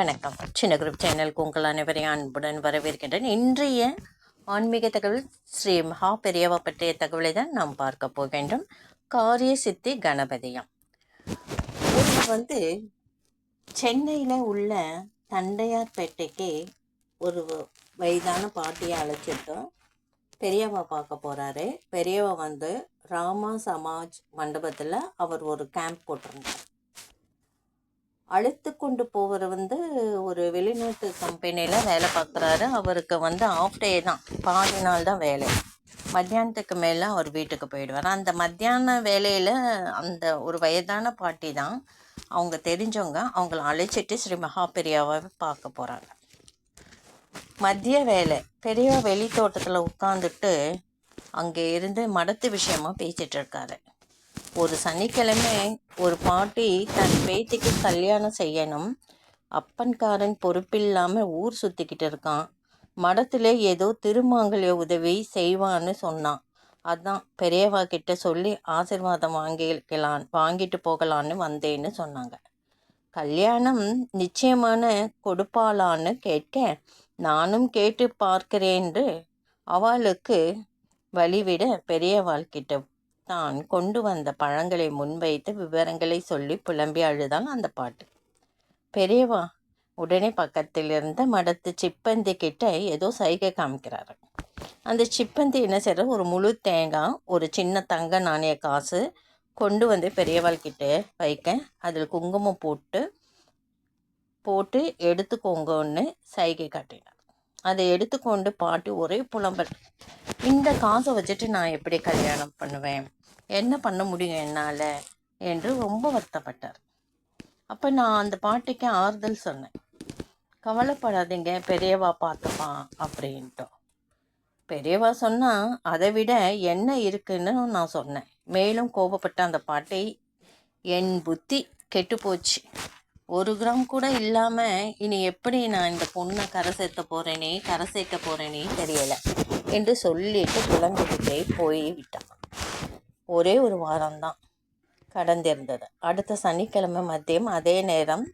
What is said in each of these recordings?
வணக்கம். சின்ன குரூப் சேனலுக்கு உங்கள் அனைவரையும் அன்புடன் வரவேற்கின்றேன். இன்றைய ஆன்மீக தகவல் ஸ்ரீ மகா பெரியவா பற்றிய தகவலை தான் நாம் பார்க்க போகின்றோம். காரிய சித்தி கணபதியம் ஒருவர் வந்து சென்னையில் உள்ள தண்டையார்பேட்டைக்கு ஒரு வயதான பாட்டியை அழைச்சிட்டு பெரியவா பார்க்க போகிறாரு பெரியவா வந்து ராமா சமாஜ் மண்டபத்தில் அவர் ஒரு கேம்ப் போட்டிருந்தார். அழைத்து கொண்டு போவர் வந்து ஒரு வெளிநாட்டு கம்பெனியில் வேலை பார்க்குறாரு. அவருக்கு வந்து ஆஃப் டே தான். பாதி நாள் தான் வேலை. மத்தியானத்துக்கு மேலே அவர் வீட்டுக்கு போயிடுவார். அந்த மத்தியான வேலையில் அந்த ஒரு வயதான பாட்டி தான் அவங்க தெரிஞ்சவங்க அவங்கள அழைச்சிட்டு ஸ்ரீ மகாபெரியாவை பார்க்க போகிறாங்க மதிய வேலை. பெரிய வெளி தோட்டத்தில் உட்காந்துட்டு அங்கே இருந்து மடத்து விஷயமாக பேசிகிட்டு இருக்காரு. ஒரு சனிக்கிழமை ஒரு பாட்டி தன் பேத்திக்கு கல்யாணம் செய்யணும். அப்பன்காரன் பொறுப்பில்லாமல் ஊர் சுற்றிக்கிட்டு இருக்கான். மடத்தில் ஏதோ திருமாங்கல்ய உதவி செய்வான்னு சொன்னான். அதான் பெரியவா கிட்ட சொல்லி ஆசிர்வாதம் வாங்கிக்கலாம் வாங்கிட்டு போகலான்னு வந்தேன்னு சொன்னாங்க. கல்யாணம் நிச்சயமான கொடுப்பாளான்னு கேட்க நானும் கேட்டு பார்க்கிறேன்று அவளுக்கு வழிவிட பெரியவாள் கிட்ட தான் கொண்டு வந்த பழங்களை முன்வைத்து விவரங்களை சொல்லி புலம்பி அழுதான் அந்த பாட்டு. பெரியவா உடனே பக்கத்தில் இருந்த மடத்து சிப்பந்தி கிட்ட ஏதோ சைகை காமிக்கிறாரு. அந்த சிப்பந்தி என்ன செய்யற ஒரு முழு தேங்காய் ஒரு சின்ன தங்க நாணய காசு கொண்டு வந்து பெரியவாள் கிட்ட வைக்க அதில் குங்குமம் போட்டு போட்டு எடுத்துக்கோங்கன்னு சைகை காட்டினார். அதை எடுத்துக்கொண்டு பாட்டி ஒரே புலம்பல். இந்த காசை வச்சுட்டு நான் எப்படி கல்யாணம் பண்ணுவேன்? என்ன பண்ண முடியும் என்னால்? என்று ரொம்ப வருத்தப்பட்டார். அப்போ நான் அந்த பாட்டிக்கு ஆறுதல் சொன்னேன். கவலைப்படாதீங்க பெரியவா பார்த்துப்பான் அப்படின்ட்டோம். பெரியவா சொன்னால் அதை விட என்ன இருக்குன்னு நான் சொன்னேன். மேலும் கோபப்பட்ட அந்த பாட்டி என் புத்தி கெட்டு போச்சு ஒரு கிராம் கூட இல்லாமல் இனி எப்படி நான் இந்த பொண்ணை கரை சேர்த்த போகிறேனே கரை சேர்க்க போகிறேனே தெரியலை என்று சொல்லிட்டு புலம்பிக்கிட்டே போய் விட்டான். ஒரே ஒரு வாரம்தான் கடந்திருந்தது அடுத்த சனிக்கிழமை மதியம் அதே நேரம்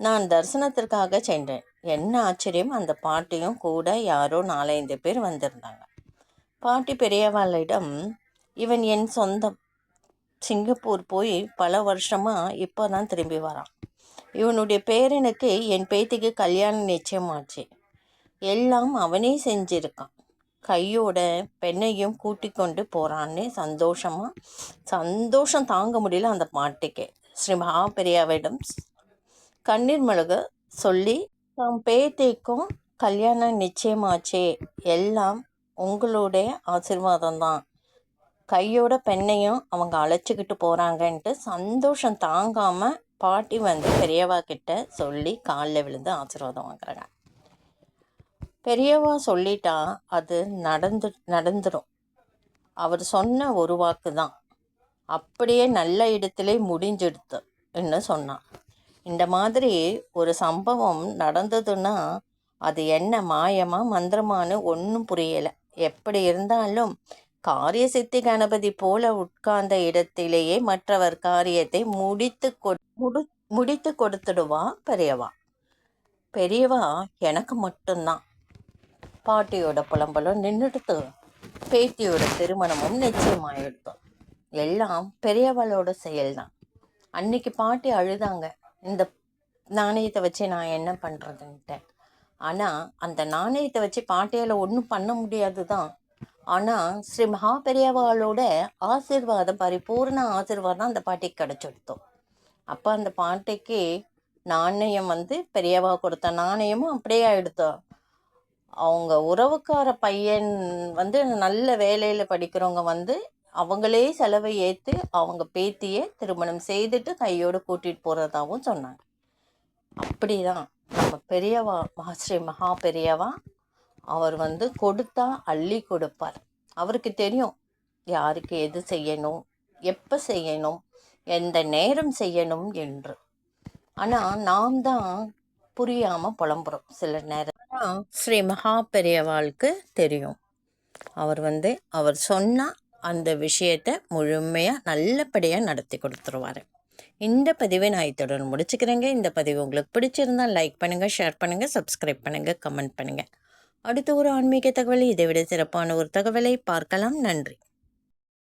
நான் தரிசனத்திற்காக சென்றேன். என்ன ஆச்சரியம் அந்த பாட்டியும் கூட யாரோ நாலஞ்சு பேர் வந்திருந்தாங்க. பாட்டி பெரியவாளிடம் இவன் என் சொந்தம். சிங்கப்பூர் போய் பல வருஷமாக இப்போ தான் திரும்பி வரான். இவனுடைய பேரனுக்கு என் பேத்திக்கு கல்யாணம் நிச்சயமாச்சு. எல்லாம் அவனே செஞ்சிருக்கான். கையோட பெண்ணையும் கூட்டி கொண்டு போகிறான்னு சந்தோஷமாக சந்தோஷம் தாங்க முடியல அந்த பாட்டுக்கே. ஸ்ரீ மகாபெரியாவிடம் கண்ணீர் மிளகு சொல்லி தம் பேத்திக்கும் கல்யாணம் நிச்சயமாச்சே. எல்லாம் உங்களுடைய ஆசிர்வாதம் தான். கையோட பெண்ணையும் அவங்க அழைச்சிக்கிட்டு போகிறாங்கன்ட்டு சந்தோஷம் தாங்காமல் பாட்டி வந்து பெரியவா கிட்ட சொல்லி காலில் விழுந்து ஆசீர்வாதம் வாங்குறாங்க. பெரியவா சொல்லிட்டா அது நடந்து நடந்துடும் அவர் சொன்ன ஒரு வாக்கு தான் அப்படியே நல்ல இடத்துல முடிஞ்செடுத்து என்ன சொன்னான். இந்த மாதிரி ஒரு சம்பவம் நடந்ததுன்னா அது என்ன மாயமா மந்திரமானு ஒன்றும் புரியலை. எப்படி இருந்தாலும் காரிய சித்தி கணபதி போல உட்கார்ந்த இடத்திலேயே மற்றவர் காரியத்தை முடித்து முடி முடித்து கொடுத்துடுவா பெரியவா. பெரியவா எனக்கு மட்டும்தான். பாட்டியோட புலம்பலும் நின்றுடுத்து பேத்தியோட திருமணமும் நிச்சயமாயிடுத்து எல்லாம் பெரியவளோட செயல்தான். அன்னைக்கு பாட்டி அழுதாங்க. இந்த நாணயத்தை வச்சு நான் என்ன பண்ணுறதுன்ட்டேன் ஆனால் அந்த நாணயத்தை வச்சு பாட்டியால் ஒன்றும் பண்ண முடியாது தான் ஆனால் ஸ்ரீ மகாபெரியவாளோட ஆசிர்வாதம் பரிபூர்ண ஆசிர்வாதம் அந்த பாட்டிக்கு கிடச்சிடுத்தோம் அப்போ அந்த பாட்டிக்கு நாணயம் வந்து பெரியவா கொடுத்த நாணயமும் அப்படியே எடுத்தோம் அவங்க உறவுக்கார பையன் வந்து நல்ல வேலையில் படிக்கிறவங்க வந்து அவங்களே செலவை ஏற்று அவங்க பேத்தியை திருமணம் செய்துட்டு கையோடு கூட்டிகிட்டு போகிறதாகவும் சொன்னாங்க. அப்படி தான் நம்ம பெரியவா ஸ்ரீ மகா பெரியவா அவர் வந்து கொடுத்தா அள்ளி கொடுப்பார். அவருக்கு தெரியும் யாருக்கு எது செய்யணும் எப்போ செய்யணும் எந்த நேரம் செய்யணும் என்று. ஆனால் நாம் தான் புரியாமல் புலம்புறோம் சில நேரம். ஸ்ரீ மகா பெரியவாளுக்கு தெரியும். அவர் வந்து அவர் சொன்னால் அந்த விஷயத்தை முழுமையாக நல்லபடியாக நடத்தி கொடுத்துருவார். இந்த பதிவை நான் இத்துடன் முடிச்சுக்கிறேங்க. இந்த பதிவு உங்களுக்கு பிடிச்சிருந்தால் லைக் பண்ணுங்கள் ஷேர் பண்ணுங்கள் சப்ஸ்கிரைப் பண்ணுங்கள் கமெண்ட் பண்ணுங்கள் அடுத்த ஒரு ஆன்மீக தகவலை இதை விட சிறப்பான ஒரு தகவலை பார்க்கலாம். நன்றி.